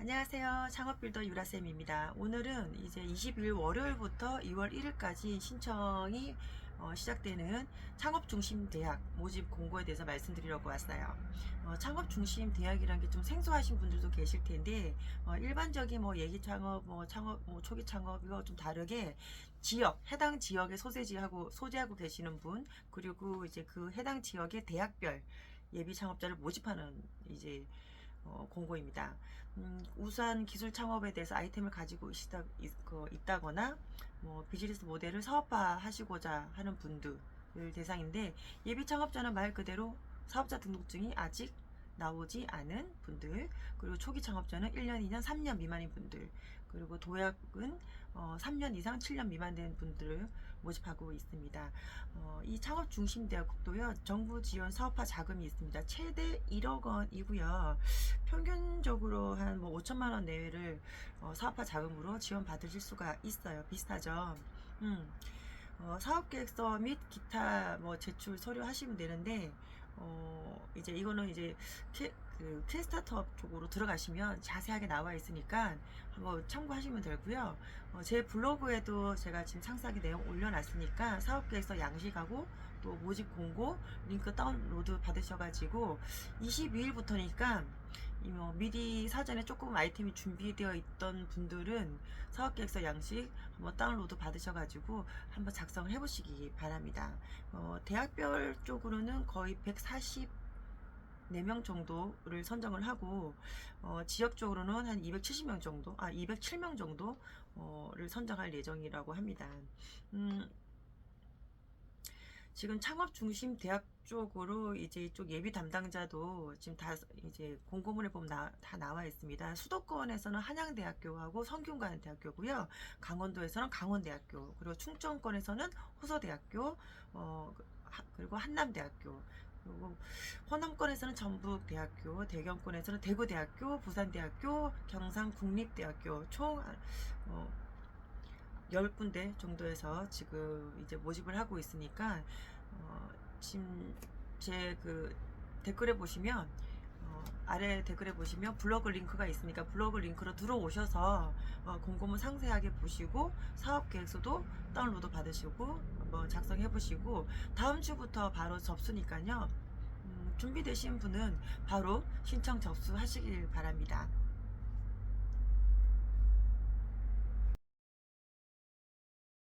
안녕하세요. 창업빌더 유라쌤입니다. 오늘은 이제 22일 월요일부터 2월 1일까지 신청이 어, 시작되는 창업중심대학 모집 공고에 대해서 말씀드리려고 왔어요. 어, 창업중심대학이라는 게좀 생소하신 분들도 계실 텐데, 어, 일반적인 뭐 예기 창업, 뭐 창업, 뭐 초기 창업이와 좀 다르게 지역, 해당 지역에 소재지하고, 소재하고 계시는 분, 그리고 이제 그 해당 지역의 대학별 예비 창업자를 모집하는 이제 어, 공고입니다. 음, 우수한 기술 창업에 대해서 아이템을 가지고 있다, 거나 뭐 비즈니스 모델을 사업화 하시고자 하는 분들 대상인데 예비 창업자는 말 그대로 사업자 등록증이 아직 나오지 않은 분들 그리고 초기 창업자는 1년, 2년, 3년 미만인 분들 그리고 도약은 어, 3년 이상 7년 미만 된 분들을 모집하고 있습니다. 어, 이 창업 중심 대학도요 정부 지원 사업화 자금이 있습니다. 최대 1억 원이고요. 평균적으로 한 뭐 5천만 원 내외를 어, 사업화 자금으로 지원 받으실 수가 있어요. 비슷하죠. 음. 어, 사업계획서 및 기타 뭐 제출 서류 하시면 되는데 어, 이제 이거는 이제 캐, 그 캐스타트업 쪽으로 들어가시면 자세하게 나와 있으니까 한번 참고하시면 되고요. 어, 제 블로그에도 제가 지금 상세하게 내용 올려놨으니까 사업계획서 양식하고 또 모집 공고 링크 다운로드 받으셔가지고 22일부터니까 뭐 미리 사전에 조금 아이템이 준비되어 있던 분들은 사업계획서 양식 한번 다운로드 받으셔가지고 한번 작성을 해보시기 바랍니다. 어, 대학별 쪽으로는 거의 144명 정도를 선정을 하고 어, 지역적으로는 한 270명 정도, 아 207명 정도를 선정할 예정이라고 합니다. 음, 지금 창업 중심 대학 쪽으로 이제 이쪽 예비 담당자도 지금 다 이제 공고문에 보면 나, 다 나와 있습니다. 수도권에서는 한양대학교하고 성균관대학교고요. 강원도에서는 강원대학교, 그리고 충청권에서는 호서대학교, 어, 하- 그리고 한남대학교, 그리고 호남권에서는 전북대학교, 대경권에서는 대구대학교, 부산대학교, 경상국립대학교 총 어, 10군데 정도에서 지금 이제 모집을 하고 있으니까 어, 지금 제 그 댓글에 보시면 어, 아래 댓글에 보시면 블로그 링크가 있으니까 블로그 링크로 들어오셔서 어, 공고문 상세하게 보시고 사업 계획서도 다운로드 받으시고 한번 작성해 보시고 다음 주부터 바로 접수니까요. 음, 준비되신 분은 바로 신청 접수하시길 바랍니다.